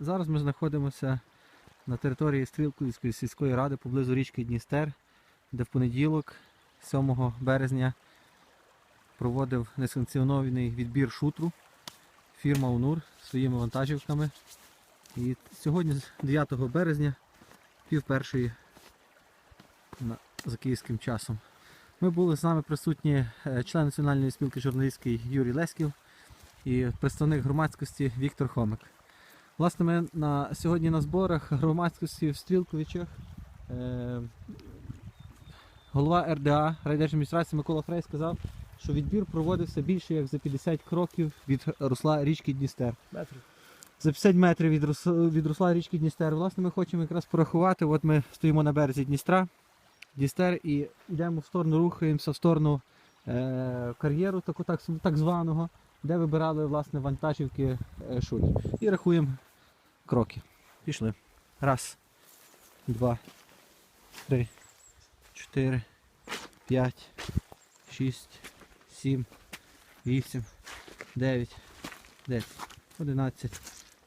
Зараз ми знаходимося на території Стрілківської сільської ради поблизу річки Дністер, де в понеділок, 7 березня, проводив несанкціонований відбір шутру фірма УНУР своїми вантажівками. І сьогодні, 9 березня, пів першої за київським часом. Ми були з нами присутні е, член Національної спілки журналістський Юрій Леськів і представник громадськості Віктор Хомик. Власне, ми на, сьогодні на зборах громадськості в Стрілковичах. Е, голова РДА райдержадміністрації Микола Фрей сказав, що відбір проводився більше як за 50 кроків від русла річки Дністер. Метрів. За 50 метрів від, рус- від русла річки Дністер. Власне, ми хочемо якраз порахувати. От ми стоїмо на березі Дністра, Дністер і йдемо в сторону, рухаємося в сторону е, кар'єру, таку, так, так званого, де вибирали власне вантажівки е, шут. І рахуємо кроки. Пішли. Раз, два, три, чотири, п'ять, шість, сім, вісім, дев'ять, десять, одинадцять.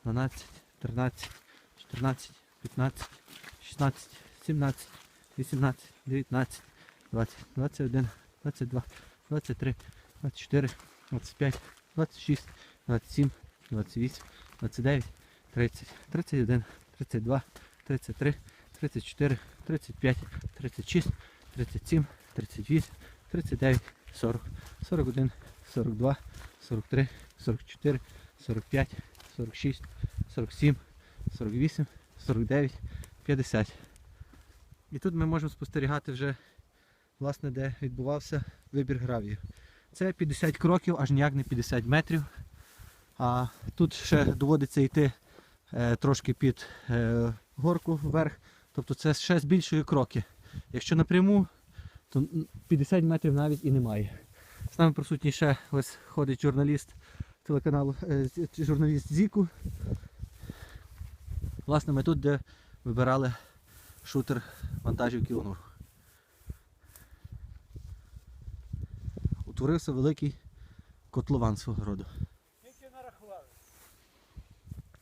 12, 13, 14, 15, 16, 17, 18, 19, 20, 21, 22, 23, 24, 25, 26, 27, 28, 29, 30, 31, 32, 33, 34, 35, 36, 37, 38, 39, 40, 41, 42, 43, 44, 45, 46, 47, 48, 49, 50. І тут ми можемо спостерігати вже, власне, де відбувався вибір гравію. Це 50 кроків, аж ніяк не 50 метрів. А тут ще доводиться йти трошки під е, горку вверх. Тобто це ще збільшує кроки. Якщо напряму, то 50 метрів навіть і немає. З нами присутній ще ось ходить журналіст телеканалу, е, журналіст Зіку. Власне, ми тут, де вибирали шутер вантажівки Онур. Утворився великий котлован свого роду.